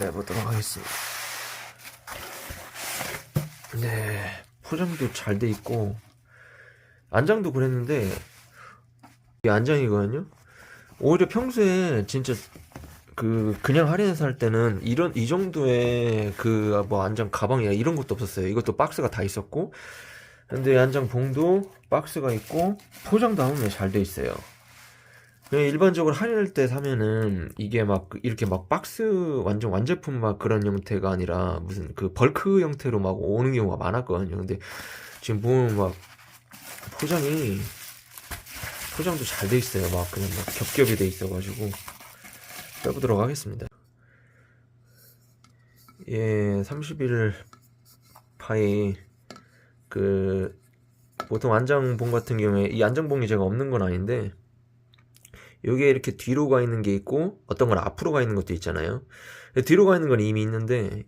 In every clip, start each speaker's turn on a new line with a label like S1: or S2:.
S1: 빼보도록 하겠습니다. 네, 포장도 잘 돼 있고 안장도 그랬는데 이게 안장이거든요. 오히려 평소에 진짜 그 그냥 할인해서 할 때는 이런 이 정도의 그 뭐 안장 가방이나 이런 것도 없었어요. 이것도 박스가 다 있었고 근데 안장 봉도 박스가 있고 포장도 하면 잘 돼 있어요. 일반적으로 할인할 때 사면은 이게 막 이렇게 막 박스 완전 완제품 막 그런 형태가 아니라 무슨 그 벌크 형태로 막 오는 경우가 많았거든요. 근데 지금 보면 막 포장이 포장도 잘 돼 있어요. 막 그냥 막 겹겹이 돼 있어가지고 빼보도록 하겠습니다. 예, 31 파이 그 보통 안장봉 같은 경우에 이 안장봉이 제가 없는 건 아닌데 요게 이렇게 뒤로 가 있는 게 있고 어떤 건 앞으로 가 있는 것도 있잖아요. 뒤로 가 있는 건 이미 있는데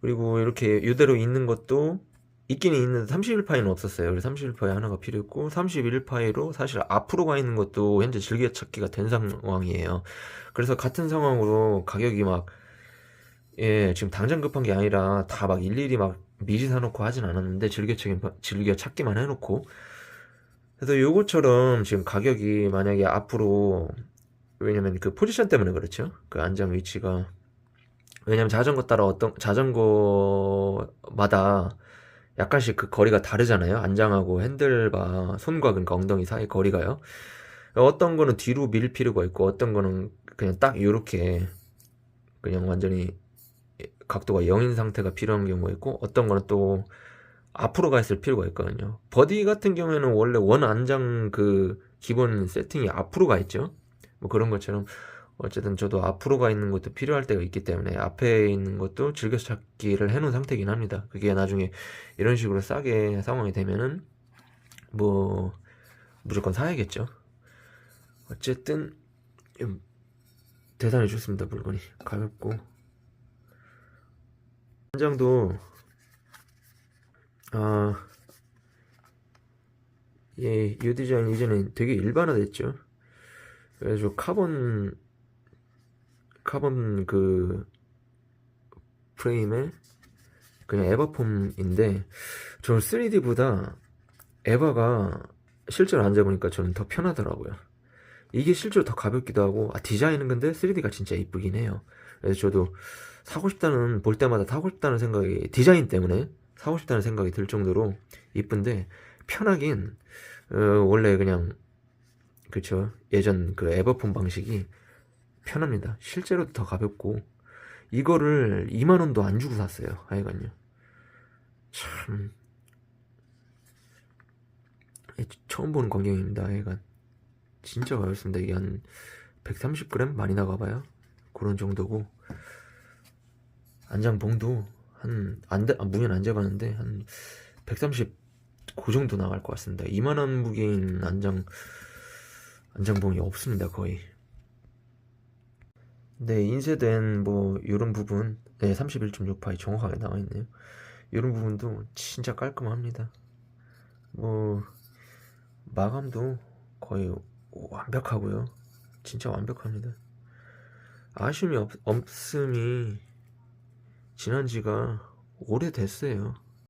S1: 그리고 이렇게 이대로 있는 것도 있기는 있는데 31파이는 없었어요. 그래서 31파이 하나가 필요했고 31파이로 사실 앞으로 가 있는 것도 현재 즐겨찾기가 된 상황이에요. 그래서 같은 상황으로 가격이 막 예, 지금 당장 급한 게 아니라 다 막 일일이 막 미리 사놓고 하진 않았는데 즐겨찾기, 즐겨찾기만 해놓고 그래서 요것처럼 지금 가격이 만약에 앞으로 왜냐면 그 포지션 때문에 그렇죠. 그 안장 위치가 왜냐면 자전거 따라 어떤 자전거마다 약간씩 그 거리가 다르잖아요. 안장하고 핸들바 손과 그러니까 엉덩이 사이 거리가요. 어떤 거는 뒤로 밀 필요가 있고 어떤 거는 그냥 딱 요렇게 그냥 완전히 각도가 0인 상태가 필요한 경우가 있고 어떤 거는 또 앞으로 가 있을 필요가 있거든요. 버디 같은 경우에는 원래 원 안장 그 기본 세팅이 앞으로 가 있죠. 뭐 그런 것처럼 어쨌든 저도 앞으로 가 있는 것도 필요할 때가 있기 때문에 앞에 있는 것도 즐겨찾기를 해놓은 상태긴 합니다. 그게 나중에 이런 식으로 싸게 상황이 되면은 뭐 무조건 사야겠죠. 어쨌든 음, 대단히 좋습니다 물건이 가볍고 한장도 아, 예, 이 디자인 이제는 되게 일반화됐죠. 그래서 카본 카본 그 프레임에 그냥 에바폼인데 저는 3D보다 에바가 실제로 앉아보니까 저는 더 편하더라고요. 이게 실제로 더 가볍기도 하고 아, 디자인은 근데 3D가 진짜 이쁘긴 해요. 그래서 저도 사고 싶다는 볼 때마다 사고 싶다는 생각이 디자인 때문에 사고 싶다는 생각이 들 정도로 이쁜데 편하긴 어, 원래 그냥 그쵸 예전 그 에버폰 방식이 편합니다. 실제로 더 가볍고 이거를 2만 원도 안 주고 샀어요. 하여간요. 참 처음 보는 광경입니다. 하여간 진짜 가볍습니다. 이게 한 130g 많이 나가봐요. 그런 정도고 안장봉도 한 안대 아, 무게는 안 재봤는데 한 130 그 정도 나갈 것 같습니다. 2만 원 무게인 안장 안장봉이 없습니다 거의. 네 인쇄된 뭐 이런 부분 네 31.6파이 정확하게 나와 있네요. 이런 부분도 진짜 깔끔합니다. 뭐 마감도 거의 완벽하고요. 진짜 완벽합니다. 아쉬움이 없, 없음이 지난 지가 오래됐어요.